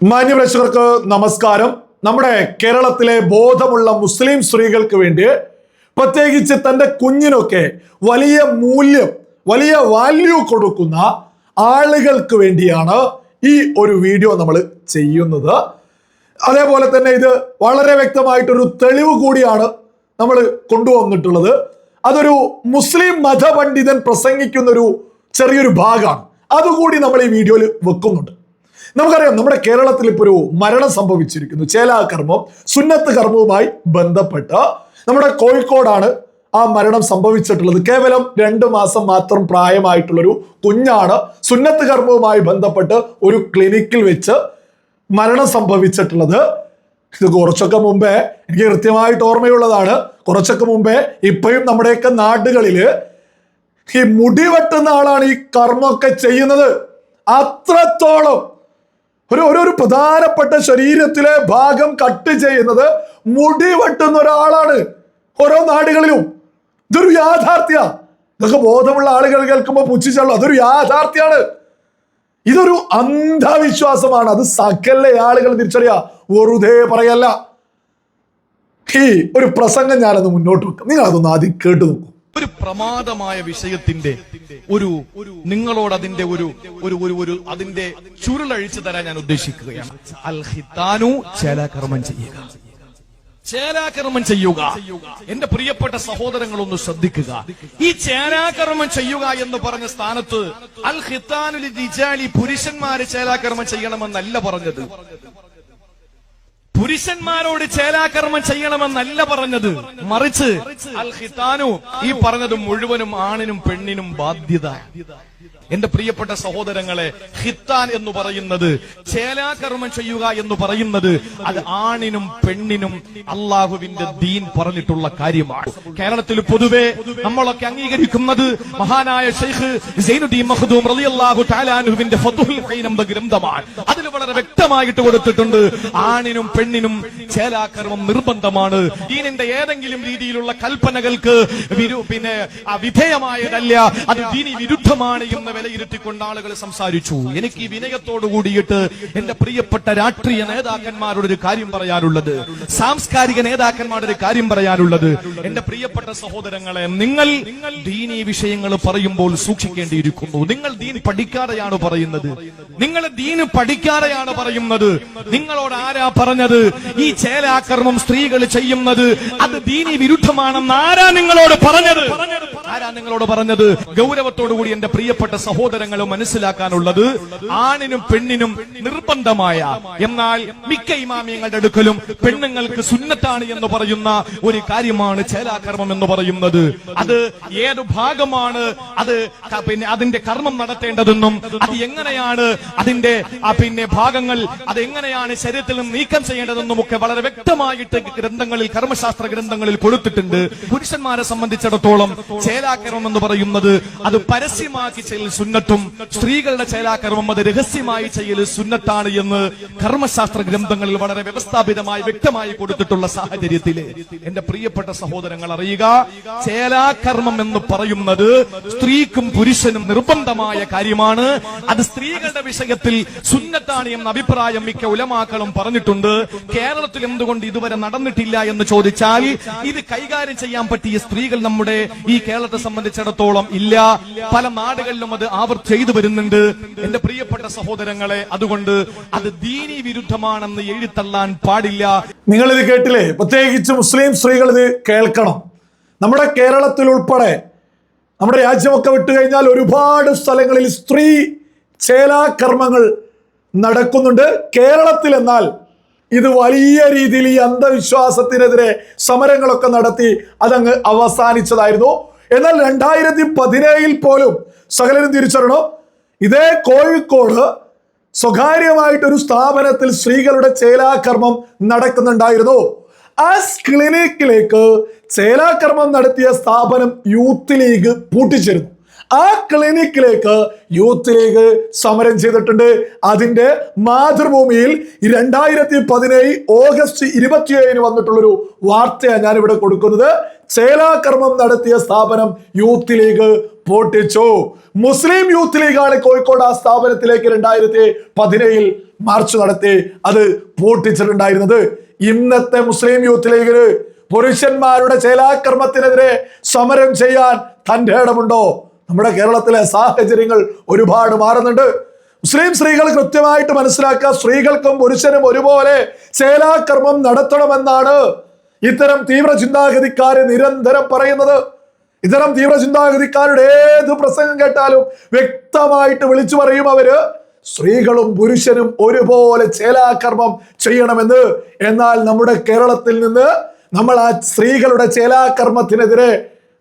മാന്യപ്രേക്ഷകർക്ക് നമസ്കാരം. നമ്മുടെ കേരളത്തിലെ ബോധമുള്ള മുസ്ലിം സ്ത്രീകൾക്ക് വേണ്ടി പ്രത്യേകിച്ച് തന്റെ കുഞ്ഞിനൊക്കെ വലിയ മൂല്യം വലിയ വാല്യൂ കൊടുക്കുന്ന ആളുകൾക്ക് വേണ്ടിയാണ് ഈ ഒരു വീഡിയോ നമ്മൾ ചെയ്യുന്നത്. അതേപോലെ തന്നെ ഇത് വളരെ വ്യക്തമായിട്ടൊരു തെളിവ് കൂടിയാണ് നമ്മൾ കൊണ്ടുവന്നിട്ടുള്ളത്. അതൊരു മുസ്ലിം മതപണ്ഡിതൻ പ്രസംഗിക്കുന്നൊരു ചെറിയൊരു ഭാഗമാണ്. അതുകൂടി നമ്മൾ ഈ വീഡിയോയിൽ വെക്കുന്നുണ്ട്. നമുക്കറിയാം നമ്മുടെ കേരളത്തിൽ ഇപ്പോൾ ഒരു മരണം സംഭവിച്ചിരിക്കുന്നു. ചേലാ കർമ്മം സുന്നത്ത് കർമ്മവുമായി ബന്ധപ്പെട്ട് നമ്മുടെ കോഴിക്കോടാണ് ആ മരണം സംഭവിച്ചിട്ടുള്ളത്. കേവലം രണ്ട് മാസം മാത്രം പ്രായമായിട്ടുള്ളൊരു കുഞ്ഞാണ് സുന്നത്ത് കർമ്മവുമായി ബന്ധപ്പെട്ട് ഒരു ക്ലിനിക്കിൽ വെച്ച് മരണം സംഭവിച്ചിട്ടുള്ളത്. ഇത് കുറച്ചൊക്കെ മുമ്പേ എനിക്ക് കൃത്യമായിട്ട് ഓർമ്മയുള്ളതാണ്. കുറച്ചൊക്കെ മുമ്പേ ഇപ്പോഴും നമ്മുടെയൊക്കെ നാടുകളിൽ ഈ മുടി വെട്ടുന്ന ആളാണ് ഈ കർമ്മമൊക്കെ ചെയ്യുന്നത്. അത്രത്തോളം ഒരു ഒരു ഒരു പ്രധാനപ്പെട്ട ശരീരത്തിലെ ഭാഗം കട്ട് ചെയ്യുന്നത് മുടി വെട്ടുന്ന ഒരാളാണ്. ഓരോ നാടുകളിലും. ഇതൊരു യാഥാർത്ഥ്യ. ഇതൊക്കെ ബോധമുള്ള ആളുകൾ കേൾക്കുമ്പോൾ പുച്ഛിച്ചുള്ളൂ അതൊരു യാഥാർത്ഥ്യമാണ് ഇതൊരു അന്ധവിശ്വാസമാണ്. അത് സകല ആളുകൾ തിരിച്ചറിയാ. വെറുതെ പറയല്ല. ഈ ഒരു പ്രസംഗം ഞാനത് മുന്നോട്ട് വെക്കാം. നിങ്ങൾ അതൊന്ന് ആദ്യം കേട്ടു നോക്കൂ. ഒരു പ്രമാദമായ വിഷയത്തിന്റെ ഒരു നിങ്ങളോട് അതിന്റെ ഒരു ഒരു ഒരു അതിന്റെ ചുരുളഴിച്ചു തരാൻ ഞാൻ ഉദ്ദേശിക്കുകയാണ്. അൽ ഹിത്താനു ചേലാകർമ്മം ചെയ്യുക. ചേലാകർമ്മം ചെയ്യുക. എന്റെ പ്രിയപ്പെട്ട സഹോദരങ്ങളൊന്ന് ശ്രദ്ധിക്കുക. ഈ ചേലാകർമ്മം ചെയ്യുക എന്ന് പറഞ്ഞ സ്ഥാനത്ത് അൽ ഹിത്താനുലി ദിജാലി പുരുഷന്മാര് ചേലാകർമ്മം ചെയ്യണമെന്നല്ല പറഞ്ഞത്. പുരുഷന്മാരോട് ചേലാകർമ്മം ചെയ്യണമെന്നല്ല പറഞ്ഞത്. മറിച്ച് അൽ ഹിത്താനു ഈ പറഞ്ഞത് മുഴുവനും ആണിനും പെണ്ണിനും ബാധ്യത. എന്റെ പ്രിയപ്പെട്ട സഹോദരങ്ങളെ ഹിത്താൻ എന്ന് പറയുന്നത് ചേലാകർമ്മം ചെയ്യുക എന്ന് പറയുന്നത് അത് ആണിനും പെണ്ണിനും അള്ളാഹുവിന്റെ ദീൻ പറഞ്ഞിട്ടുള്ള കാര്യമാണ്. കേരളത്തിൽ പൊതുവെ നമ്മളൊക്കെ അംഗീകരിക്കുന്നത് മഹാനായ ഷെയ്ഖ് സൈനുദ്ദീൻ മഖ്ദൂം റളിയല്ലാഹു ഗ്രന്ഥമാണ്. അതിൽ വളരെ വ്യക്തമായിട്ട് കൊടുത്തിട്ടുണ്ട് ആണിനും പെണ്ണിനും ചേലാകർമ്മം നിർബന്ധമാണ്. ദീനിന്റെ ഏതെങ്കിലും രീതിയിലുള്ള കൽപ്പനകൾക്ക് പിന്നെ വിധേയമായതല്ല അത് ദീനി വിരുദ്ധമാണ് എന്ന് വിലയിരുത്തിക്കൊണ്ട് ആളുകൾ സംസാരിച്ചു. എനിക്ക് ഈ വിനയത്തോടു കൂടിയിട്ട് എന്റെ പ്രിയപ്പെട്ട രാഷ്ട്രീയ നേതാക്കന്മാരോട് ഒരു കാര്യം പറയാനുള്ളത്. സാംസ്കാരിക നേതാക്കന്മാരുടെ ഒരു കാര്യം പറയാനുള്ളത്. എന്റെ പ്രിയപ്പെട്ട സഹോദരങ്ങളെ നിങ്ങൾ ദീനി വിഷയങ്ങൾ പറയുമ്പോൾ സൂക്ഷിക്കേണ്ടിയിരിക്കുന്നു. നിങ്ങൾ ദീൻ പഠിക്കാതെയാണ് പറയുന്നത്. നിങ്ങൾ ദീന് പഠിക്കാതെയാണ് പറയുന്നത്. നിങ്ങളോട് ആരാ പറഞ്ഞത്? ഈ ചേലാക്രമം സ്ത്രീകൾ ചെയ്യുന്നത്. അത് ദീനി വിരുദ്ധമാണെന്ന് ആരാ നിങ്ങളോട് പറഞ്ഞത്? ആരാ നിങ്ങളോട് പറഞ്ഞത്? ഗൗരവത്തോടു കൂടി എന്റെ പ്രിയപ്പെട്ട സഹോദരങ്ങൾ മനസ്സിലാക്കാനുള്ളത് ആണിനും പെണ്ണിനും നിർബന്ധമായ എന്നാൽ മിക്ക ഇമാമിയങ്ങളുടെ അടുക്കലും പെണ്ണുങ്ങൾക്ക് സുന്നത്താണ് എന്ന് പറയുന്ന ഒരു കാര്യമാണ് ചേലാകർമ്മം എന്ന് പറയുന്നത്. അത് ഏത് ഭാഗമാണ്? അത് പിന്നെ അതിന്റെ കർമ്മം നടത്തേണ്ടതെന്നും അത് എങ്ങനെയാണ്? അതിന്റെ പിന്നെ ഭാഗങ്ങൾ അത് എങ്ങനെയാണ് ശരീരത്തിൽ നിന്ന് നീക്കം ചെയ്യേണ്ടതെന്നും ഒക്കെ വളരെ വ്യക്തമായിട്ട് ഗ്രന്ഥങ്ങളിൽ കർമ്മശാസ്ത്ര ഗ്രന്ഥങ്ങളിൽ കൊടുത്തിട്ടുണ്ട്. പുരുഷന്മാരെ സംബന്ധിച്ചിടത്തോളം ചേലാകർമ്മം എന്ന് പറയുന്നത് അത് പരസ്യമാക്കി ചെയ്യൽ സുന്നത്തും സ്ത്രീകളുടെ ചേലാകർമ്മം അത് രഹസ്യമായി ചെയ്യൽ സുന്നത്താണ് എന്ന് കർമ്മശാസ്ത്ര ഗ്രന്ഥങ്ങളിൽ വളരെ വ്യവസ്ഥാപിതമായി വ്യക്തമായി കൊടുത്തിട്ടുള്ള സാഹചര്യത്തിൽ എന്റെ പ്രിയപ്പെട്ട സഹോദരങ്ങൾ അറിയുക ചേലാകർമ്മം എന്ന് പറയുന്നത് സ്ത്രീക്കും പുരുഷനും നിർബന്ധമായ കാര്യമാണ്. അത് സ്ത്രീകളുടെ വിഷയത്തിൽ സുന്നത്താണ് എന്ന അഭിപ്രായം മിക്ക ഉലമാക്കളും പറഞ്ഞിട്ടുണ്ട്. കേരളത്തിൽ എന്തുകൊണ്ട് ഇതുവരെ നടന്നിട്ടില്ല എന്ന് ചോദിച്ചാൽ ഇത് കൈകാര്യം ചെയ്യാൻ പറ്റിയ സ്ത്രീകൾ നമ്മുടെ ഈ കേരളത്തെ സംബന്ധിച്ചിടത്തോളം ഇല്ല. പല നാടുകളിലും അത് ആവർ ചെയ്തു വരുന്നുണ്ട്. എന്റെ പ്രിയപ്പെട്ട സഹോദരങ്ങളെ അതുകൊണ്ട് അത് ദീനി വിരുദ്ധമാണെന്ന് എഴുത്തള്ളാൻ പാടില്ല. നിങ്ങൾ ഇത് കേട്ടില്ലേ? പ്രത്യേകിച്ച് മുസ്ലിം സ്ത്രീകൾ ഇത് കേൾക്കണം. നമ്മുടെ കേരളത്തിൽ ഉൾപ്പെടെ നമ്മുടെ രാജ്യമൊക്കെ വിട്ടു കഴിഞ്ഞാൽ ഒരുപാട് സ്ഥലങ്ങളിൽ സ്ത്രീ ചേലാകർമ്മങ്ങൾ നടക്കുന്നുണ്ട്. കേരളത്തിൽ എന്നാൽ ഇത് വലിയ രീതിയിൽ ഈ അന്ധവിശ്വാസത്തിനെതിരെ സമരങ്ങളൊക്കെ നടത്തി അതങ്ങ് അവസാനിച്ചതായിരുന്നു. എന്നാൽ രണ്ടായിരത്തി പതിനേഴിൽ പോലും സകലരും തിരിച്ചറിയണോ ഇതേ കോഴിക്കോട് സ്വകാര്യമായിട്ടൊരു സ്ഥാപനത്തിൽ സ്ത്രീകളുടെ ചേലാകർമ്മം നടക്കുന്നുണ്ടായിരുന്നു. ആ ക്ലിനിക്കിലേക്ക് ചേലാകർമ്മം നടത്തിയ സ്ഥാപനം യൂത്ത് ലീഗ് പൂട്ടിച്ചിരുന്നു. ആ ക്ലിനിക്കിലേക്ക് യൂത്ത് ലീഗ് സമരം ചെയ്തിട്ടുണ്ട്. അതിന്റെ മാതൃഭൂമിയിൽ രണ്ടായിരത്തി പതിനേഴ് ഓഗസ്റ്റ് ഇരുപത്തിയേഴിന് വന്നിട്ടുള്ളൊരു വാർത്തയാണ് ഞാനിവിടെ കൊടുക്കുന്നത്. ചേലാകർമ്മം നടത്തിയ സ്ഥാപനം യൂത്ത് ലീഗ് പൊട്ടിച്ചു. മുസ്ലിം യൂത്ത് ലീഗാണ് കോഴിക്കോട് ആ സ്ഥാപനത്തിലേക്ക് രണ്ടായിരത്തി പതിനേഴിൽ മാർച്ച് നടത്തി അത് പൊട്ടിച്ചിട്ടുണ്ടായിരുന്നത്. ഇന്നത്തെ മുസ്ലിം യൂത്ത് ലീഗിന് പുരുഷന്മാരുടെ ചേലാക്രമത്തിനെതിരെ സമരം ചെയ്യാൻ തന്റെ ഇടമുണ്ടോ? നമ്മുടെ കേരളത്തിലെ സാഹചര്യങ്ങൾ ഒരുപാട് മാറുന്നുണ്ട്. മുസ്ലിം സ്ത്രീകൾ കൃത്യമായിട്ട് മനസ്സിലാക്കുക സ്ത്രീകൾക്കും പുരുഷനും ഒരുപോലെ ചേലാകർമ്മം നടത്തണമെന്നാണ് ഇത്തരം തീവ്ര ചിന്താഗതിക്കാര് നിരന്തരം പറയുന്നത്. ഇത്തരം തീവ്ര ചിന്താഗതിക്കാരുടെ ഏത് പ്രസംഗം കേട്ടാലും വ്യക്തമായിട്ട് വിളിച്ചു പറയും അവർ. സ്ത്രീകളും പുരുഷനും ഒരുപോലെ ചേലാകർമ്മം ചെയ്യണമെന്ന്. എന്നാൽ നമ്മുടെ കേരളത്തിൽ നിന്ന് നമ്മൾ ആ സ്ത്രീകളുടെ ചേലാകർമ്മത്തിനെതിരെ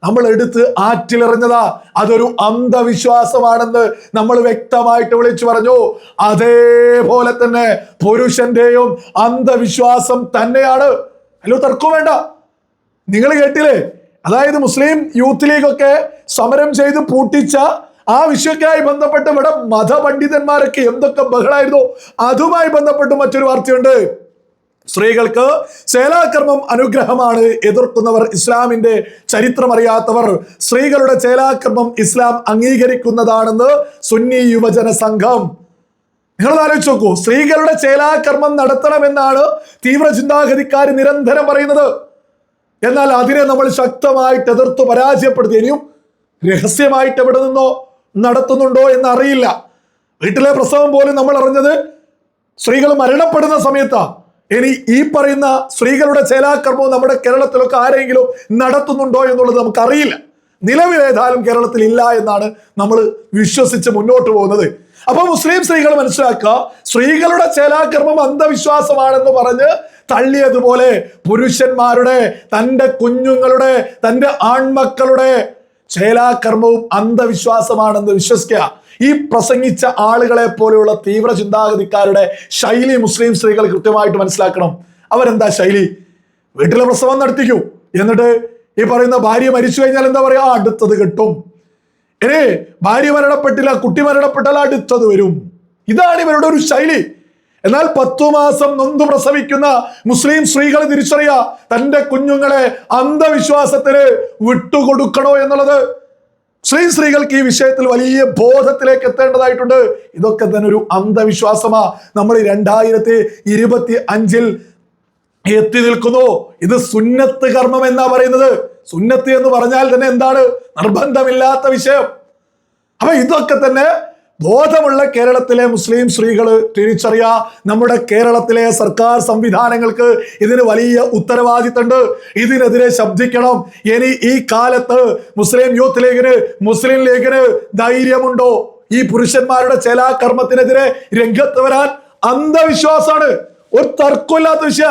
നമ്മൾ എടുത്ത് ആറ്റിലെറിഞ്ഞതാ. അതൊരു അന്ധവിശ്വാസമാണെന്ന് നമ്മൾ വ്യക്തമായിട്ട് വിളിച്ചു പറഞ്ഞു. അതേപോലെ തന്നെ പുരുഷന്റെയും അന്ധവിശ്വാസം തന്നെയാണ്. അല്ലോ തർക്കം വേണ്ട. നിങ്ങൾ കേട്ടില്ലേ? അതായത് മുസ്ലിം യൂത്ത് ലീഗ് ഒക്കെ സമരം ചെയ്ത് പൂട്ടിച്ച ആ വിഷയക്കായി ബന്ധപ്പെട്ട് ഇവിടെ മതപണ്ഡിതന്മാരൊക്കെ എന്തൊക്കെ ബഹളായിരുന്നു. അതുമായി ബന്ധപ്പെട്ട് മറ്റൊരു വാർത്തയുണ്ട്. സ്ത്രീകൾക്ക് ചേലാകർമ്മം അനുഗ്രഹമാണ് എതിർക്കുന്നവർ ഇസ്ലാമിന്റെ ചരിത്രം അറിയാത്തവർ സ്ത്രീകളുടെ ചേലാകർമ്മം ഇസ്ലാം അംഗീകരിക്കുന്നതാണെന്ന് സുന്നി യുവജന സംഘം. നിങ്ങൾ ആലോചിച്ച് നോക്കൂ. സ്ത്രീകളുടെ ചേലാകർമ്മം നടത്തണമെന്നാണ് തീവ്ര ചിന്താഗതിക്കാർ നിരന്തരം പറയുന്നത്. എന്നാൽ അതിനെ നമ്മൾ ശക്തമായിട്ട് എതിർത്ത് പരാജയപ്പെടുത്തി. ഇനിയും രഹസ്യമായിട്ട് എവിടെ നിന്നോ നടത്തുന്നുണ്ടോ എന്നറിയില്ല. വീട്ടിലെ പ്രസവം പോലും നമ്മൾ അറിഞ്ഞത് സ്ത്രീകൾ മരണപ്പെടുന്ന സമയത്താ. ഇനി ഈ പറയുന്ന സ്ത്രീകളുടെ ചേലാക്രമവും നമ്മുടെ കേരളത്തിലൊക്കെ ആരെങ്കിലും നടത്തുന്നുണ്ടോ എന്നുള്ളത് നമുക്കറിയില്ല. നിലവിലേതായാലും കേരളത്തിൽ ഇല്ല എന്നാണ് നമ്മൾ വിശ്വസിച്ച് മുന്നോട്ട് പോകുന്നത്. അപ്പൊ മുസ്ലിം സ്ത്രീകൾ മനസ്സിലാക്കുക സ്ത്രീകളുടെ ചേലാകർമ്മം അന്ധവിശ്വാസമാണെന്ന് പറഞ്ഞ് തള്ളിയതുപോലെ പുരുഷന്മാരുടെ തന്റെ കുഞ്ഞുങ്ങളുടെ തന്റെ ആൺമക്കളുടെ ചേലാകർമ്മവും അന്ധവിശ്വാസമാണെന്ന് വിശ്വസിക്കുക. ഈ പ്രസംഗിച്ച ആളുകളെ പോലെയുള്ള തീവ്ര ചിന്താഗതിക്കാരുടെ ശൈലി മുസ്ലിം സ്ത്രീകൾ കൃത്യമായിട്ട് മനസ്സിലാക്കണം. അവരെന്താ ശൈലി? വീട്ടിലെ പ്രസവം നടത്തിക്കൂ. എന്നിട്ട് ഈ പറയുന്ന ഭാര്യ മരിച്ചു കഴിഞ്ഞാൽ എന്താ പറയാ "ആ, അടുത്തത് കിട്ടും. ഏ ഭാര്യ മരണപ്പെട്ടില്ല കുട്ടി മരണപ്പെട്ടാൽ അടുത്തത് വരും. ഇതാണ് ഇവരുടെ ഒരു ശൈലി. എന്നാൽ പത്തു മാസം നൊന്തു പ്രസവിക്കുന്ന മുസ്ലിം സ്ത്രീകൾ തിരിച്ചറിയ തന്റെ കുഞ്ഞുങ്ങളെ അന്ധവിശ്വാസത്തിന് വിട്ടുകൊടുക്കണോ എന്നുള്ളത്. സ്ത്രീ സ്ത്രീകൾക്ക് ഈ വിഷയത്തിൽ വലിയ ബോധത്തിലേക്ക് എത്തേണ്ടതായിട്ടുണ്ട്. ഇതൊക്കെ തന്നെ ഒരു അന്ധവിശ്വാസമാ. നമ്മൾ രണ്ടായിരത്തി ഇരുപത്തി അഞ്ചിൽ എത്തി നിൽക്കുന്നു. ഇത് സുന്നത്ത് കർമ്മം എന്നാ പറയുന്നത്. സുന്നത്ത് എന്ന് പറഞ്ഞാൽ തന്നെ എന്താണ്? നിർബന്ധമില്ലാത്ത വിഷയം. അപ്പൊ ഇതൊക്കെ തന്നെ ബോധമുള്ള കേരളത്തിലെ മുസ്ലിം സ്ത്രീകൾ തിരിച്ചറിയുക നമ്മുടെ കേരളത്തിലെ സർക്കാർ സംവിധാനങ്ങൾക്ക് ഇതിന് വലിയ ഉത്തരവാദിത്തമുണ്ട് ഇതിനെതിരെ ശബ്ദിക്കണം. ഇനി ഈ കാലത്ത് മുസ്ലിം യൂത്ത് ലീഗിന് മുസ്ലിം ലീഗിന് ധൈര്യമുണ്ടോ? ഈ പുരുഷന്മാരുടെ ചേലാകർമ്മത്തിനെതിരെ രംഗത്ത് വരാൻ അന്ധവിശ്വാസമാണ്. ഒരു തർക്കമില്ലാത്ത വിഷയ.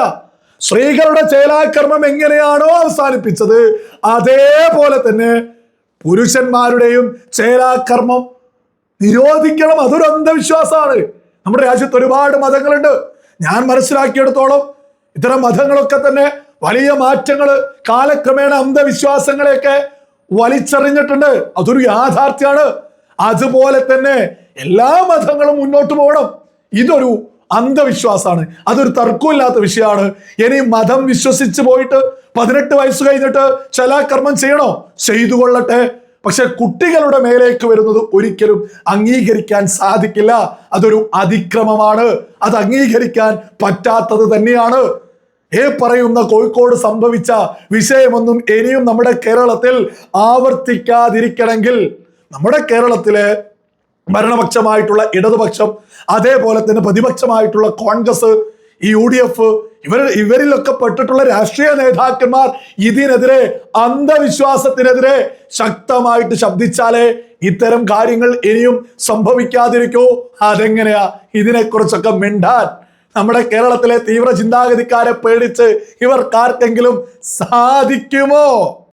സ്ത്രീകളുടെ ചേലാകർമ്മം എങ്ങനെയാണോ അവസാനിപ്പിച്ചത് അതേപോലെ തന്നെ പുരുഷന്മാരുടെയും ചേലാകർമ്മം നിരോധിക്കണം. അതൊരു അന്ധവിശ്വാസമാണ്. നമ്മുടെ രാജ്യത്ത് ഒരുപാട് മതങ്ങളുണ്ട്. ഞാൻ മനസ്സിലാക്കിയെടുത്തോളം ഇത്തരം മതങ്ങളൊക്കെ തന്നെ വലിയ മാറ്റങ്ങൾ കാലക്രമേണ അന്ധവിശ്വാസങ്ങളെയൊക്കെ വലിച്ചെറിഞ്ഞിട്ടുണ്ട്. അതൊരു യാഥാർത്ഥ്യമാണ് അതുപോലെ തന്നെ എല്ലാ മതങ്ങളും മുന്നോട്ട് പോകണം. ഇതൊരു അന്ധവിശ്വാസമാണ്. അതൊരു തർക്കമില്ലാത്ത വിഷയമാണ്. ഇനി മതം വിശ്വസിച്ച് പോയിട്ട് പതിനെട്ട് വയസ്സ് കഴിഞ്ഞിട്ട് ചലാകർമ്മം ചെയ്യണോ? ചെയ്തു കൊള്ളട്ടെ പക്ഷെ കുട്ടികളുടെ മേലേക്ക് വരുന്നത് ഒരിക്കലും അംഗീകരിക്കാൻ സാധിക്കില്ല. അതൊരു അതിക്രമമാണ്. അത് അംഗീകരിക്കാൻ പറ്റാത്തത് തന്നെയാണ്. ഏ പറയുന്ന കോഴിക്കോട് സംഭവിച്ച വിഷയമൊന്നും ഇനിയും നമ്മുടെ കേരളത്തിൽ ആവർത്തിക്കാതിരിക്കണമെങ്കിൽ നമ്മുടെ കേരളത്തിലെ ഭരണപക്ഷമായിട്ടുള്ള ഇടതുപക്ഷം അതേപോലെ തന്നെ പ്രതിപക്ഷമായിട്ടുള്ള കോൺഗ്രസ് ഈ യു ഡി എഫ് ഇവർ ഇവരിലൊക്കെ പെട്ടിട്ടുള്ള രാഷ്ട്രീയ നേതാക്കന്മാർ ഇതിനെതിരെ അന്ധവിശ്വാസത്തിനെതിരെ ശക്തമായിട്ട് ശബ്ദിച്ചാലേ ഇത്തരം കാര്യങ്ങൾ ഇനിയും സംഭവിക്കാതിരിക്കൂ. അതെങ്ങനെയാ? ഇതിനെക്കുറിച്ചൊക്കെ മിണ്ടാൻ. നമ്മുടെ കേരളത്തിലെ തീവ്ര ചിന്താഗതിക്കാരെ പേടിച്ച് ഇവർക്കാർക്കെങ്കിലും സാധിക്കുമോ?